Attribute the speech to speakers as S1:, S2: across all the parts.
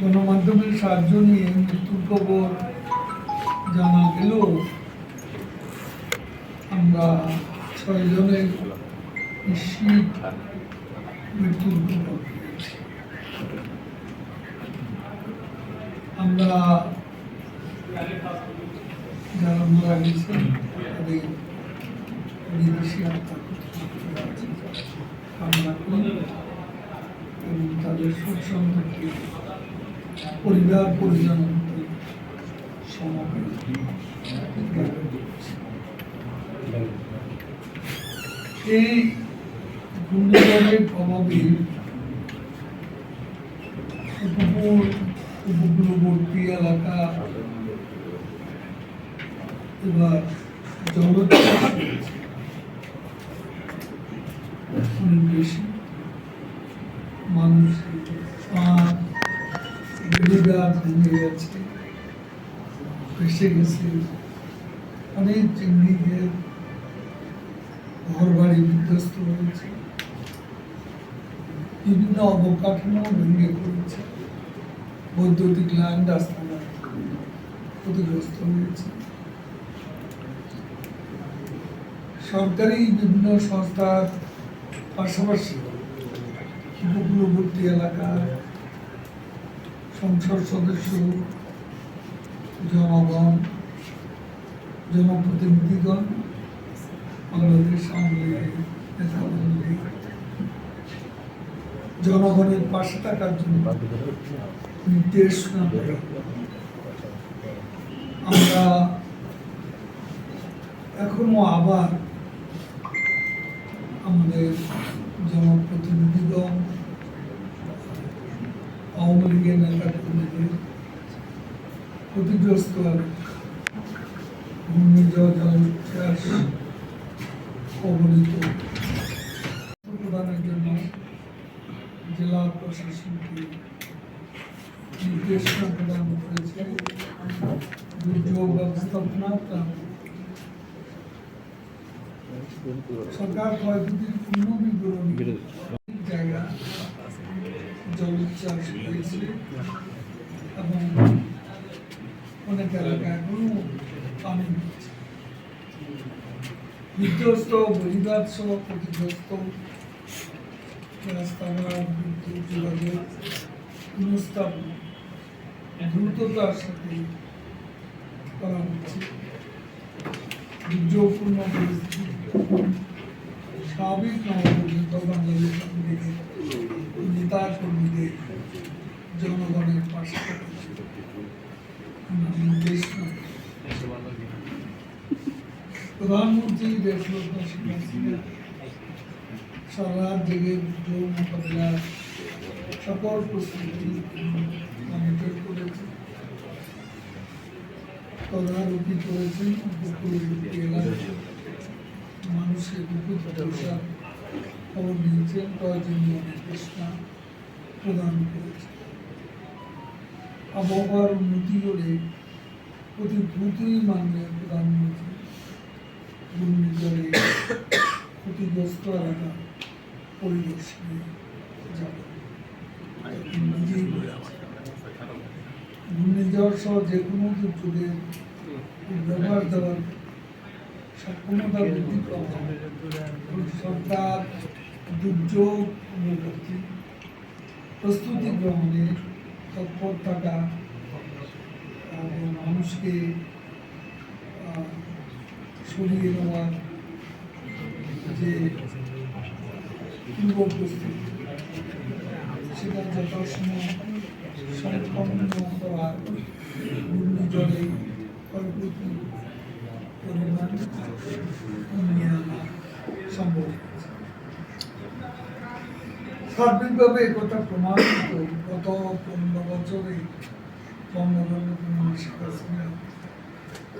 S1: গণমাধ্যমের সাহায্য নিয়ে মৃত্যুর খবর জানা গেলেও আমরা ছয় জনের নিশ্চিত মৃত্যুর খবর আমরা যারা মারা গেছেন, তাদের বিদেশি আত্মা তাদের পরিবার পরিজন। এই ঘূর্ণিঝড়ের প্রভাবে উপকূল উপকূলবর্তী এলাকা এবার। অনেক বেশি মানুষ ভেঙে গেছে ভেসে গেছে। অনেক চিংড়িদের ঘর বাড়ি বিধ্বস্ত হয়েছে। বিভিন্ন অবকাঠামো ভেঙে পড়েছে। বৈদ্যুতিক লাইন রাস্তাঘাট ক্ষতিগ্রস্ত হয়েছে। সরকারি বিভিন্ন সংস্থার পাশাপাশি উপকূলবর্তী এলাকার সংসদ সদস্য, জনগণ, জনপ্রতিনিধিগণ বাংলাদেশ আওয়ামী নেতাবন্ধী জনগণের পাশে থাকার জন্য নির্দেশনা আমরা এখনও আবার আমাদের জনপ্রতিনিধিগণ আওয়ামী লীগের নেতা কর্মীদের ক্ষতিগ্রস্ত ঘূর্ণিঝড় জলোচ্ছ্বাস কবলিত প্রদানের জন্য জেলা প্রশাসনকে নির্দেশনা প্রদান করেছে। দুর্যোগ ব্যবস্থাপনা সরকার ক্ষয়ক্ষতির পূর্ণ বিবরণী জায়গা জল জলোচ্ছ্বাস হয়েছে এবং ক্ষতিগ্রস্ত রাস্তাঘাট দ্রুততার সাথে করা হচ্ছে দুর্যোগপূর্ণ পরিস্থিতি স্বাভাবিক নেতা কর্মীদের জনগণের পাশে থাকার আমরা নির্দেশ করি। প্রধানমন্ত্রী দেশরত্ন শেখ সারা জেগে দুর্যোগ মোকাবিলার সকল প্রস্তুতি মনিটর করেছে। তদারকি করেছেন মানুষের বিদ্যুৎ ব্যবসার খবর নিয়েছেন প্রয়োজনীয় নির্দেশনা প্রদান করেছেন। আবহাওয়ার উন্নতি হলে অতি দ্রুতই মাননীয় প্রধানমন্ত্রী ঘূর্ণিঝড়ে ক্ষতিগ্রস্ত এলাকা নিজেই বলেছেন ঘূর্ণিঝড় সহ যে কোনো দুর্যোগের ব্যবহার দেওয়ার সক্ষমতা বৃদ্ধি হবে। সরকার দুর্যোগ পূর্ববর্তী প্রস্তুতি গ্রহণে তৎপর থাকা এবং মানুষকে সরিয়ে নেওয়ার যে পূর্ব প্রস্তুতি সেটা যথাসময় সম্পন্ন করার ঘূর্ণিঝড়ে ক্ষয়ক্ষতি পরিমাণ সম্ভব সার্বিকভাবে একথা প্রমাণিত গত পনেরো বছরে বঙ্গবন্ধু শেখ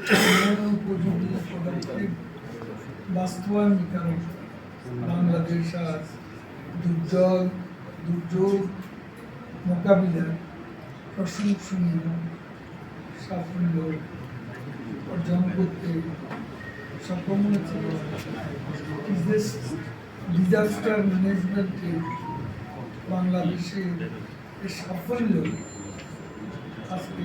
S1: উপযোগী পদক্ষেপ বাস্তবায়নের কারণে বাংলাদেশ আজ দুর্যোগ দুর্যোগ মোকাবিলার প্রশংসনীয় সাফল্য অর্জন করতে সক্ষম হয়েছে ডিজাস্টার ম্যানেজমেন্টে বাংলাদেশে এই সাফল্য আজকে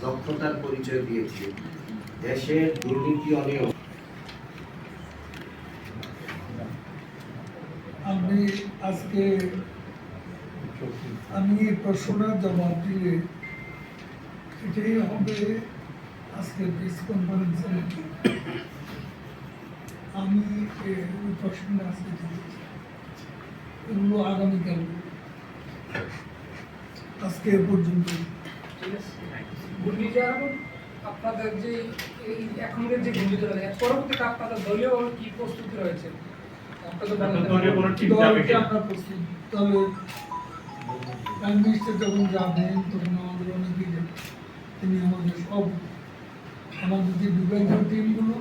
S2: দক্ষতার পরিচয় দিয়েছে। দেশের দুর্নীতি অনিয়ম।
S1: আমি আজকে আমি এই প্রশ্নের জবাব দিয়ে এটাই হবে আজকে প্রেস কনফারেন্সে আমি এ- ওই প্রশ্নটা আজকে দিয়েছি এগুলো আগামীকাল। আজকে পর্যন্ত
S3: ঘূর্ণিঝড় আপনাদের যে এখনকার যে ঘূর্ণিঝড় এর পরবর্তীতে আপনাদের দলীয় কি প্রস্তুতি রয়েছে?
S1: প্রাইম মিনিস্টার যখন যাবেন তখন আমাদের অনেকেই যাবে তিনি আমাদের সব আমাদের যে বিভাগীয় টিমগুলো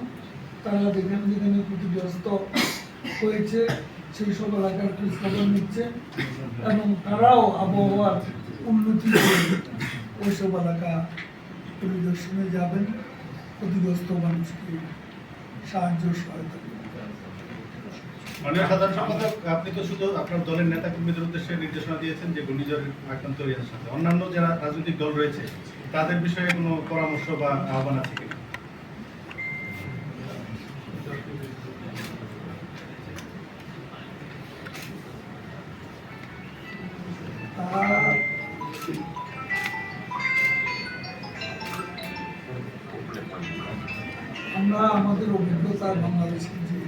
S1: তারা যেখানে যেখানে ক্ষতিগ্রস্ত হয়েছে সেই সব এলাকার নিচ্ছে এবং তারাও আবহাওয়ার উন্নতি করে ওইসব এলাকা পরিদর্শনে যাবেন ক্ষতিগ্রস্ত মানুষকে সাহায্য সহায়তা
S4: মাননীয় সাধারণ আপনি তো শুধু আপনার দলের উদ্দেশ্যে নির্দেশনা দিয়েছেন যে আক্রান্ত অন্যান্য যারা রাজনৈতিক দল রয়েছে, তাদের বিষয়ে কোনো পরামর্শ বা আহ্বান আছে
S1: অভিজ্ঞতা বাংলাদেশের যে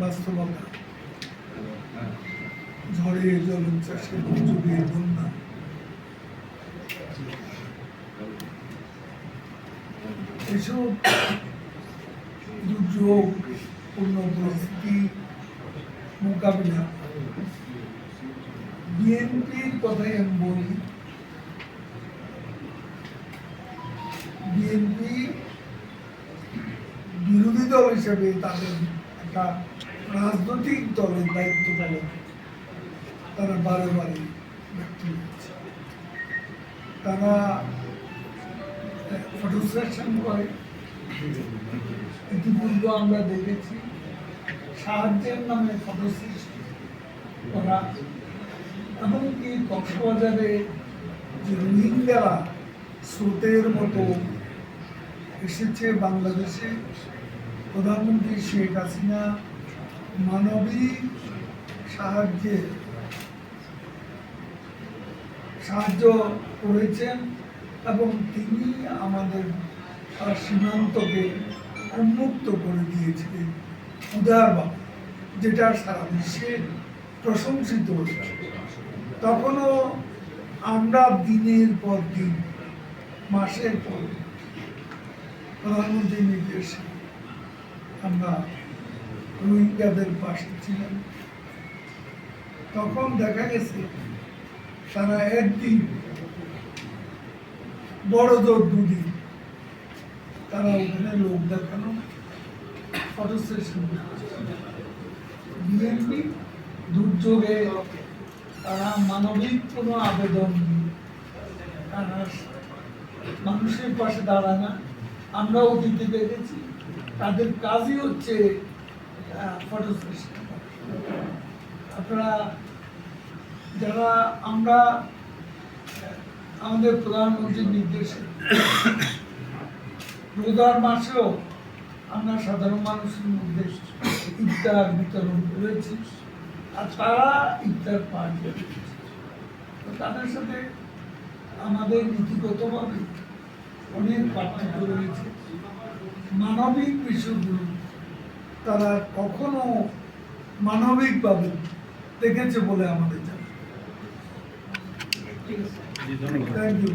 S1: বাস্তবতা। ঝড়ে দুর্যোগে বন্যা এসব দুর্যোগ, পূর্ণ পরিস্থিতি, মোকাবিলা। বিএনপির কথাই আমি বলি। বিএনপি দল হিসেবে তাদের একটা রাজনৈতিক দলের দায়িত্ব পালন তারা বারে বারে তারা ফটো সেশন করে। ইতিপূর্বে আমরা দেখেছি, সাহায্যের নামে ফটোসেশন করা এমনকি কক্সবাজারে যে রোহিঙ্গারা স্রোতের মতো এসেছে বাংলাদেশে প্রধানমন্ত্রী শেখ হাসিনা মানবিক সাহায্যে সাহায্য করেছেন এবং তিনি আমাদের সীমান্তকে উন্মুক্ত করে দিয়েছিলেন। উদারভাবে যেটা সারা বিশ্বে প্রশংসিত। হচ্ছে তখনও আমরা দিনের পর দিন, মাসের পর দিন প্রধানমন্ত্রীর নির্দেশে আমরা রোহিঙ্গাদের পাশে ছিলাম। তখন দেখা গেছে, তারা একদিন বড় জোর দুদিন তারা ওখানে লোক দেখানো ফটো সেশন বিএনপি দুর্যোগে তারা মানবিক কোনো আবেদন মানুষের পাশে দাঁড়ায় না। আমরা অতীতে দেখেছি তাদের কাজই হচ্ছে আপনারা, যারা আমরা আমাদের প্রধানমন্ত্রীর নির্দেশে, রোজার মাসেও আমরা সাধারণ মানুষের মধ্যে ইফতার বিতরণ করেছি, আর তারা ইফতার করেছে। তো তাদের সাথে আমাদের নীতিগতভাবে অনেক পার্থক্য রয়েছে। মানবিক বিষয়গুলো তারা কখনো মানবিকভাবে দেখেছে বলে আমাদের জানা। Thank you